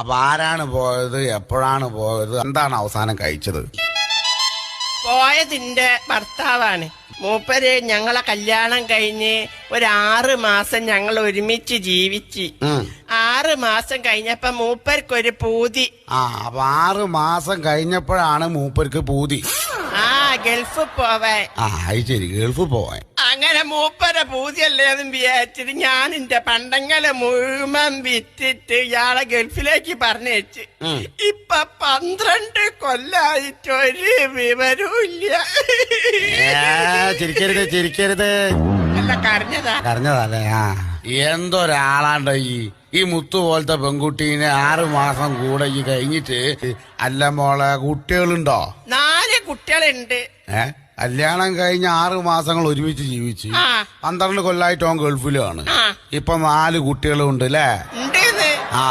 അപ്പൊ ആരാണ് പോയത്? എപ്പോഴാണ് പോയത്? എന്താണ് അവസാനം കഴിച്ചത്? പോയതിന്റെ ഭർത്താവാണ്. മൂപ്പര് ഞങ്ങളെ കല്യാണം കഴിഞ്ഞ് ഒരു ആറ് മാസം ഞങ്ങൾ ഒരുമിച്ച് ജീവിച്ച്. ആറ് മാസം കഴിഞ്ഞപ്പോ മൂപ്പർക്കൊരു പൂതി. ആ അപ്പൊ ആറ് മാസം കഴിഞ്ഞപ്പോഴാണ് മൂപ്പർക്ക് പൂതി. ആ ഗൾഫ് പോവാൻ. ആ അത് ശരി ഗൾഫ് പോവാൻ. മൂപ്പര പൂതിയല്ലേ അതും വിചാരിച്ചിട്ട് ഞാൻ എന്റെ പണ്ടങ്ങളെ മുഴുവൻ വിറ്റിട്ട് ഇയാളെ ഗൾഫിലേക്ക് പറഞ്ഞയച്ച്. ഉം. ഇപ്പൊ പന്ത്രണ്ട് കൊല്ലായിട്ട് ഒരു വിവരവും ഇല്ല ചിരിക്കരുത് ചിരിക്കരുത്. അല്ല കരഞ്ഞതാ. കരഞ്ഞതല്ലേ? ആ. എന്തൊരാളാണ്ട ഈ ഈ മുത്തു പോലത്തെ പെൺകുട്ടീനെ ആറു മാസം കൂടെ ഈ കഴിഞ്ഞിട്ട് അല്ല മോളെ കുട്ടികളുണ്ടോ? നാല് കുട്ടികളുണ്ട്. ഏ? കല്യാണം കഴിഞ്ഞ ആറ് മാസങ്ങൾ ഒരുമിച്ച് ജീവിച്ച്. പന്ത്രണ്ട് കൊല്ലായിട്ട് ഗൾഫിലാണ് ഗൾഫിലുമാണ് ആ. ഇപ്പൊ നാല് കുട്ടികളും ഉണ്ട് അല്ലേ ആ